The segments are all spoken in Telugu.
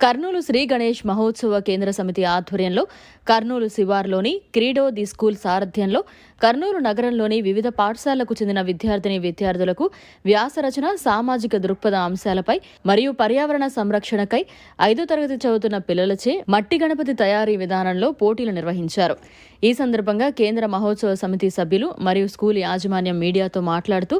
కర్నూలు శ్రీ గణేష్ మహోత్సవ కేంద్ర సమితి ఆధ్వర్యంలో కర్నూలు శివార్లోని క్రీడో ది స్కూల్ సారథ్యంలో కర్నూలు నగరంలోని వివిధ పాఠశాలకు చెందిన విద్యార్థిని విద్యార్థులకు వ్యాసరచన సామాజిక దృక్పథ అంశాలపై మరియు పర్యావరణ సంరక్షణకై ఐదో తరగతి చదువుతున్న పిల్లలచే మట్టి గణపతి తయారీ విధానంలో పోటీలు నిర్వహించారు. ఈ సందర్భంగా కేంద్ర మహోత్సవ సమితి సభ్యులు మరియు స్కూల్ యాజమాన్యం మీడియాతో మాట్లాడుతూ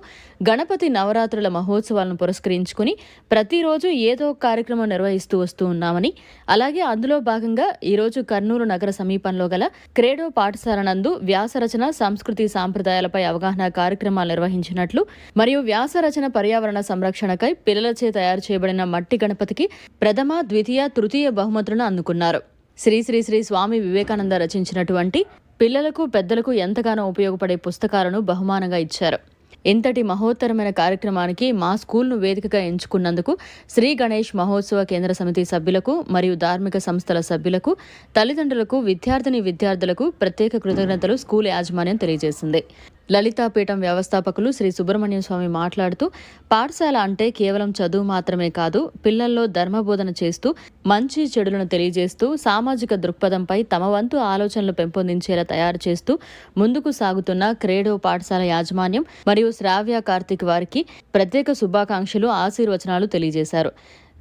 గణపతి నవరాత్రుల మహోత్సవాలను పురస్కరించుకుని ప్రతిరోజు ఏదో కార్యక్రమం నిర్వహిస్తూ వస్తూ ఉన్నామని. అలాగే అందులో భాగంగా ఈరోజు కర్నూలు నగర సమీపంలో గల క్రేడో పాఠశాల నందు వ్యాసరచన సంస్కృతి సాంప్రదాయాలపై అవగాహన కార్యక్రమాలు నిర్వహించినట్లు మరియు వ్యాసరచన పర్యావరణ సంరక్షణకై పిల్లలచే తయారు చేయబడిన మట్టి గణపతికి ప్రథమ ద్వితీయ తృతీయ బహుమతులను అందుకున్నారు. శ్రీ శ్రీ శ్రీ స్వామి వివేకానంద రచించినటువంటి పిల్లలకు పెద్దలకు ఎంతగానో ఉపయోగపడే పుస్తకాలను బహుమానంగా ఇచ్చారు. ఇంతటి మహోత్తరమైన కార్యక్రమానికి మా స్కూల్ను వేదికగా ఎంచుకున్నందుకు శ్రీ గణేష్ మహోత్సవ కేంద్ర సమితి సభ్యులకు మరియు ధార్మిక సంస్థల సభ్యులకు తల్లిదండ్రులకు విద్యార్థిని విద్యార్థులకు ప్రత్యేక కృతజ్ఞతలు స్కూల్ యాజమాన్యం తెలియజేసింది. లలితాపీఠం వ్యవస్థాపకులు శ్రీ సుబ్రహ్మణ్యం స్వామి మాట్లాడుతూ పాఠశాల అంటే కేవలం చదువు మాత్రమే కాదు పిల్లల్లో ధర్మబోధన చేస్తూ మంచి చెడులను తెలియజేస్తూ సామాజిక దృక్పథంపై తమ వంతు ఆలోచనలు పెంపొందించేలా తయారు చేస్తూ ముందుకు సాగుతున్న క్రేడో పాఠశాల యాజమాన్యం మరియు శ్రావ్య కార్తిక్ వారికి ప్రత్యేక శుభాకాంక్షలు ఆశీర్వచనాలు తెలియజేశారు.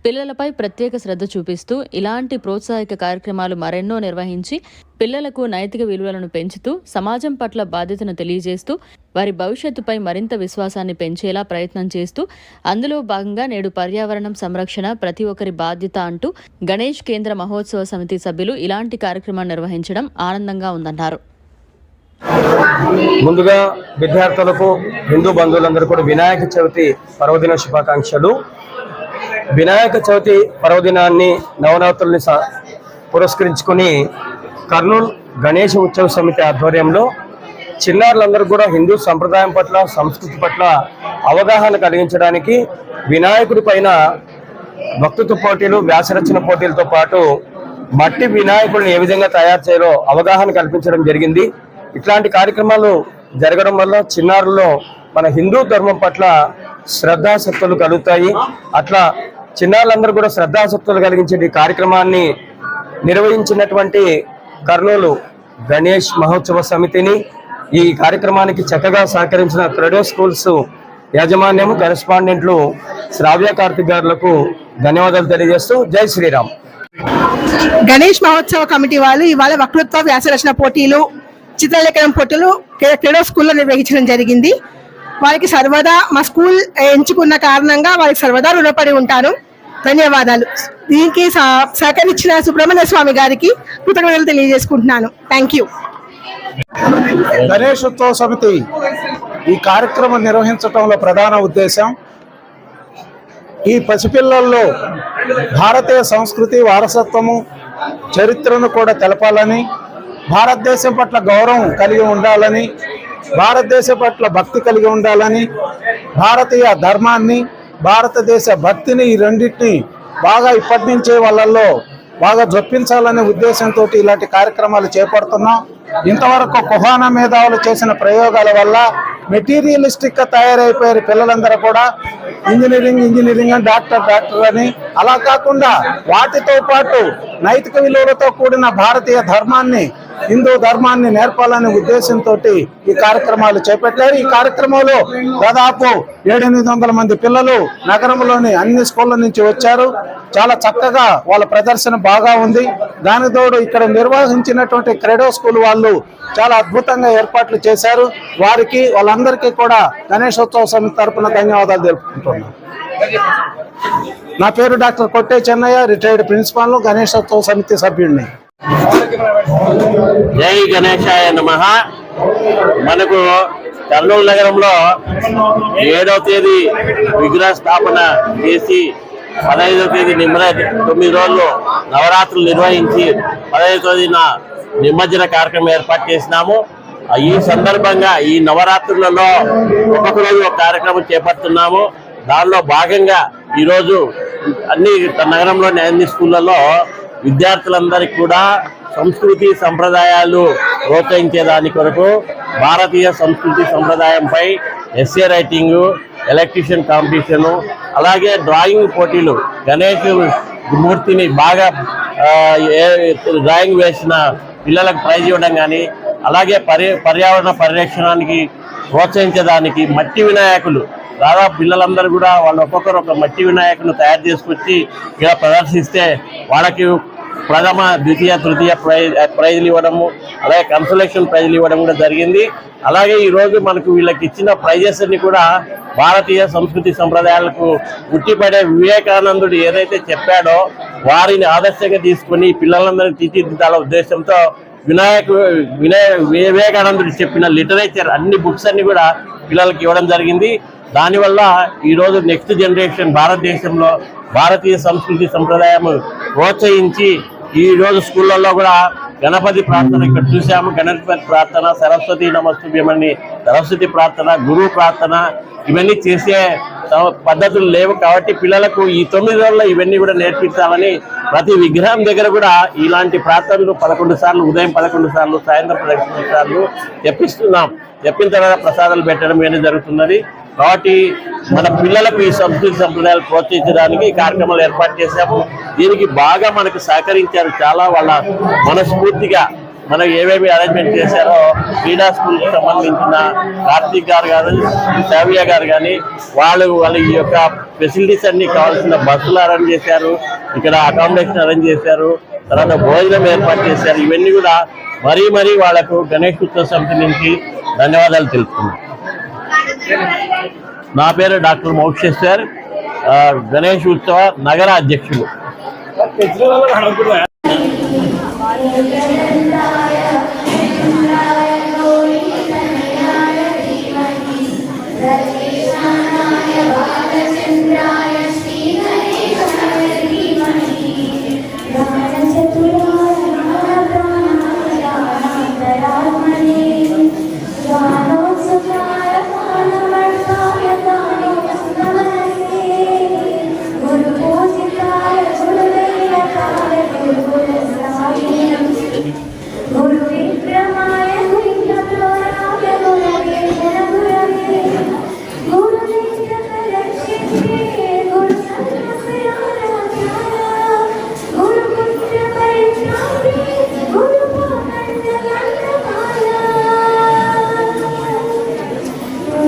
పిల్లలపై ప్రత్యేక శ్రద్ధ చూపిస్తూ ఇలాంటి ప్రోత్సాహక కార్యక్రమాలు మరెన్నో నిర్వహించి పిల్లలకు నైతిక విలువలను పెంచుతూ సమాజం పట్ల బాధ్యతను తెలియజేస్తూ వారి భవిష్యత్తుపై మరింత విశ్వాసాన్ని పెంచేలా ప్రయత్నం చేస్తూ అందులో భాగంగా నేడు పర్యావరణం సంరక్షణ ప్రతి ఒక్కరి బాధ్యత అంటూ గణేష్ కేంద్ర మహోత్సవ సమితి సభ్యులు ఇలాంటి కార్యక్రమాన్ని నిర్వహించడం ఆనందంగా ఉందన్నారు. ముందుగా విద్యార్థులకు హిందూ బంధువులందరూ కూడా వినాయక చవితి పర్వదిన శుభాకాంక్షలు. వినాయక చవితి పర్వదినాన్ని నవరాత్రుల్ని స- పురస్కరించుకొని కర్నూలు గణేష ఉత్సవ సమితి ఆధ్వర్యంలో చిన్నారులందరూ కూడా హిందూ సంప్రదాయం పట్ల సంస్కృతి పట్ల అవగాహన కలిగించడానికి వినాయకుడి పైన వక్తృత్వ పోటీలు వ్యాసరచన పోటీలతో పాటు మట్టి వినాయకుడిని ఏ విధంగా తయారు చేయాలో అవగాహన కల్పించడం జరిగింది. ఇట్లాంటి కార్యక్రమాలు జరగడం వల్ల చిన్నారుల్లో మన హిందూ ధర్మం పట్ల శ్రద్ధాశక్తులు కలుగుతాయి. అట్లా చిన్నారులందరూ కూడా శ్రద్ధాశక్తులు కలిగించే ఈ కార్యక్రమాన్ని నిర్వహించినటువంటి కర్నూలు గణేష్ మహోత్సవ సమితిని ఈ కార్యక్రమానికి చక్కగా సహకరించిన క్రెడో స్కూల్స్ యాజమాన్యం కరెస్పాండెంట్లు శ్రావ్య కార్తిక్ గారులకు ధన్యవాదాలు తెలియజేస్తూ జై శ్రీరామ్. గణేష్ మహోత్సవ కమిటీ వాళ్ళు ఇవాళ వక్తృత్వ వ్యాసరచన పోటీలు చిత్రలేఖనం పోటీలు క్రీ- క్రీడా స్కూల్లో నిర్వహించడం జరిగింది. వారికి సర్వదా మా స్కూల్ ఎంచుకున్న కారణంగా వారికి సర్వదా రుణపడి ఉంటాను. ధన్యవాదాలు. దీనికి సహకరించిన సుబ్రహ్మణ్య స్వామి గారికి కృతజ్ఞతలు తెలియజేసుకుంటున్నాను. థ్యాంక్ యూ గణేశోత్సవ సమితి ఈ కార్యక్రమం నిర్వహించడంలో ప్రధాన ఉద్దేశం ఈ పసిపిల్లల్లో భారతీయ సంస్కృతి వారసత్వము చరిత్రను కూడా తెలపాలని భారతదేశం పట్ల గౌరవం కలిగి ఉండాలని భారతదేశ పట్ల భక్తి కలిగి ఉండాలని భారతీయ ధర్మాన్ని భారతదేశ భక్తిని ఈ రెండింటిని బాగా ఇప్పటి నుంచే వాళ్ళల్లో బాగా జొప్పించాలనే ఉద్దేశంతో ఇలాంటి కార్యక్రమాలు చేపడుతున్నాం. ఇంతవరకు కుహానా మేధావులు చేసిన ప్రయోగాల వల్ల మెటీరియలిస్టిక్గా తయారైపోయారు పిల్లలందరూ కూడా. ఇంజనీరింగ్ ఇంజనీరింగ్ అని డాక్టర్ డాక్టర్ అని. అలా కాకుండా వాటితో పాటు నైతిక విలువలతో కూడిన భారతీయ ధర్మాన్ని హిందూ ధర్మాన్ని నేర్పాలనే ఉద్దేశంతో ఈ కార్యక్రమాలు చేపట్టారు. ఈ కార్యక్రమంలో దాదాపు ఏడెనిమిది వందల మంది పిల్లలు నగరంలోని అన్ని స్కూళ్ళ నుంచి వచ్చారు. చాలా చక్కగా వాళ్ళ ప్రదర్శన బాగా ఉంది. దాని తోడు ఇక్కడ నిర్వహించినటువంటి క్రెడో స్కూల్ వాళ్ళు చాలా అద్భుతంగా ఏర్పాట్లు చేశారు. వారికి వాళ్ళందరికీ కూడా గణేశోత్సవ సమితి తరఫున ధన్యవాదాలు తెలుపుకుంటున్నాను. నా పేరు డాక్టర్ కొట్టే చెన్నయ్య రిటైర్డ్ ప్రిన్సిపాల్ గణేశోత్సవ సమితి సభ్యుడిని. జై గణేశాయ నమ. మనకు కర్నూలు నగరంలో ఏడవ తేదీ విగ్రహ స్థాపన చేసి పదహైదవ తేదీ నిమ్మ తొమ్మిది రోజులు నవరాత్రులు నిర్వహించి పదహైదు తేదీన నిమజ్జన కార్యక్రమం ఏర్పాటు చేసినాము. ఈ సందర్భంగా ఈ నవరాత్రులలో ఒక్కొక్క రోజు ఒక కార్యక్రమం చేపడుతున్నాము. దానిలో భాగంగా ఈరోజు అన్ని నగరంలోని అన్ని స్కూళ్ళలో విద్యార్థులందరికీ కూడా సంస్కృతి సంప్రదాయాలు ప్రోత్సహించే దాని కొరకు భారతీయ సంస్కృతి సంప్రదాయంపై ఎస్ఏ రైటింగ్ ఎలక్ట్రీషియన్ కాంపిటీషను అలాగే డ్రాయింగ్ పోటీలు గణేష్ మూర్తిని బాగా డ్రాయింగ్ వేసిన పిల్లలకు ప్రైజ్ ఇవ్వడం కానీ అలాగే పర్య పర్యావరణ పరిరక్షణానికి ప్రోత్సహించడానికి మట్టి వినాయకులు దాదాపు పిల్లలందరూ కూడా వాళ్ళు ఒక్కొక్కరు ఒక మట్టి వినాయకుని తయారు చేసుకొచ్చి ఇలా ప్రదర్శిస్తే వాళ్ళకి ప్రథమ ద్వితీయ తృతీయ ప్రైజ్ ప్రైజ్లు ఇవ్వడము అలాగే కన్సలేషన్ ప్రైజ్లు ఇవ్వడం కూడా జరిగింది. అలాగే ఈరోజు మనకు వీళ్ళకి ఇచ్చిన ప్రైజెస్ అన్ని కూడా భారతీయ సంస్కృతి సంప్రదాయాలకు ఉట్టిపడే వివేకానందుడు ఏదైతే చెప్పాడో వారిని ఆదర్శంగా తీసుకొని పిల్లలందరినీ తీర్చిదిద్దాల ఉద్దేశంతో వినాయకు వినయ వివేకానందుడు చెప్పిన లిటరేచర్ అన్ని బుక్స్ అన్ని కూడా పిల్లలకి ఇవ్వడం జరిగింది. దానివల్ల ఈరోజు నెక్స్ట్ జనరేషన్ భారతదేశంలో భారతీయ సంస్కృతి సంప్రదాయం ప్రోత్సహించి ఈ రోజు స్కూళ్ళల్లో కూడా గణపతి ప్రార్థన ఇక్కడ చూసాము గణపతి ప్రార్థన సరస్వతి నమస్తుభ్యమని సరస్వతి ప్రార్థన గురువు ప్రార్థన ఇవన్నీ చేసే పద్ధతులు లేవు కాబట్టి పిల్లలకు ఈ తొమ్మిది రోజుల్లో ఇవన్నీ కూడా నేర్పించాలని ప్రతి విగ్రహం దగ్గర కూడా ఇలాంటి ప్రార్థనలు పదకొండు సార్లు ఉదయం పదకొండు సార్లు సాయంత్రం పదకొండు సార్లు తెప్పిస్తున్నాం చెప్పిన తర్వాత ప్రసాదాలు పెట్టడం ఇవన్నీ జరుగుతున్నది. కాబట్టి మన పిల్లలకు ఈ సంస్కృతి సంప్రదాయాలు ప్రోత్సహించడానికి ఈ కార్యక్రమాలు ఏర్పాటు చేశాము. దీనికి బాగా మనకు సహకరించారు చాలా వాళ్ళ మనస్ఫూర్తిగా మనం ఏమేమి అరేంజ్మెంట్ చేశారో క్రీడా స్కూల్కి సంబంధించిన కార్తీక్ గారు కానీ శావ్య గారు కానీ వాళ్ళు వాళ్ళ ఈ యొక్క ఫెసిలిటీస్ అన్ని కావాల్సిన బస్సులు అరేంజ్ చేశారు ఇక్కడ అకామిడేషన్ అరేంజ్ చేశారు తర్వాత భోజనం ఏర్పాటు చేశారు. ఇవన్నీ కూడా మరీ మరీ వాళ్ళకు గణేష్ ఉత్సవ సమితి నుంచి ధన్యవాదాలు తెలుపుతున్నాం. నా పేరు డాక్టర్ మోక్షేశ్వర్ ఆ, గణేష్ ఉత్సవ నగర అధ్యక్షుడు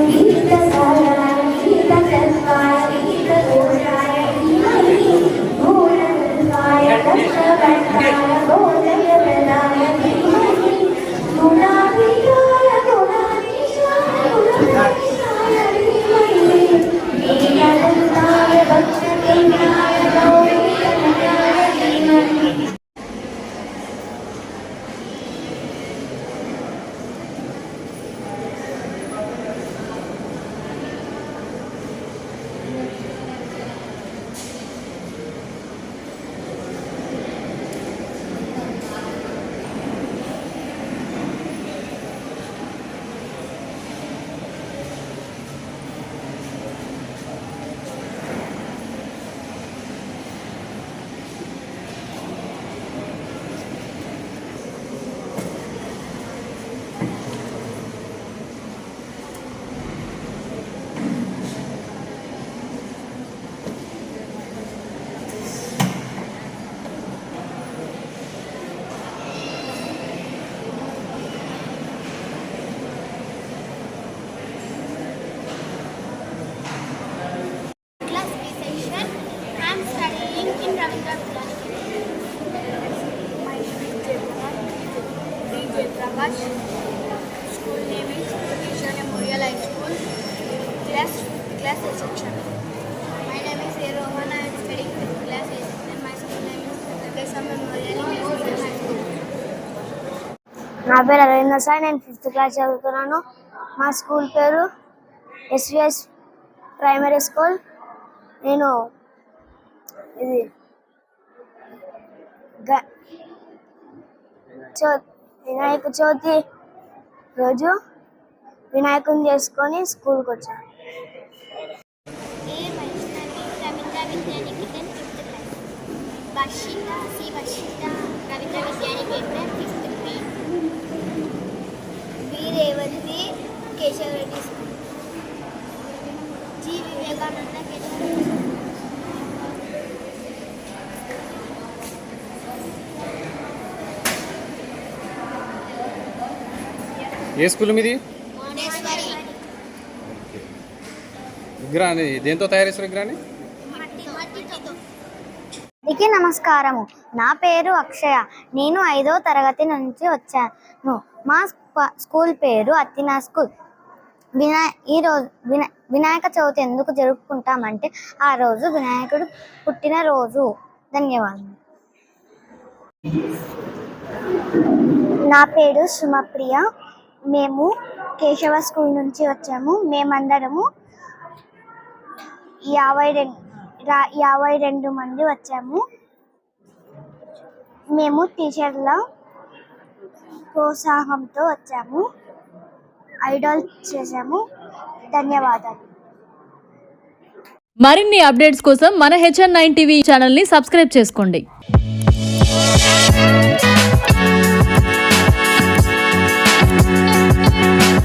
Thank you. Prakash. School name is Isha Memorial High School. Class class A section. My name is A. Rohan. I am studying fifth class A section. My school name is Kesam Memorial English Medium High School. నా పేరు అరవింద సాయి నేను ఫిఫ్త్ క్లాస్ చదువుతున్నాను మా స్కూల్ పేరు ఎస్విఎస్ ప్రైమరీ స్కూల్ నేను ఇది గ చౌ వినాయక చవితి రోజు వినాయకుని చేసుకొని స్కూల్కి వచ్చాను Varshitha C Varshitha Kavitha Vidyaniketan fifth grade B Revanthi Keshava Reddy school G Vivekananda A school మీది? విగ్రహాన్ని దేంతో తయారు చేస్తారు విగ్రహాన్ని అందరికీ నమస్కారము. నా పేరు అక్షయ. నేను ఐదో తరగతి నుంచి వచ్చాను. మా స్కూల్ పేరు అత్తినా స్కూల్. వినా ఈ రోజు వినా వినాయక చవితి ఎందుకు జరుపుకుంటామంటే ఆ రోజు వినాయకుడు పుట్టిన రోజు. ధన్యవాదాలు నా పేరు సుమప్రియ. మేము కేశవ స్కూల్ నుంచి వచ్చాము. మేమందరము యాభై రెండు యాభై రెండు మంది వచ్చాము. మేము టీచర్ల ప్రోత్సాహంతో వచ్చాము. ఐడాల్ చేసాము ధన్యవాదాలు. మరిన్ని అప్డేట్స్ కోసం మన హెచ్ఎన్ నైన్ టీవీ ఛానల్ని సబ్స్క్రైబ్ చేసుకోండి.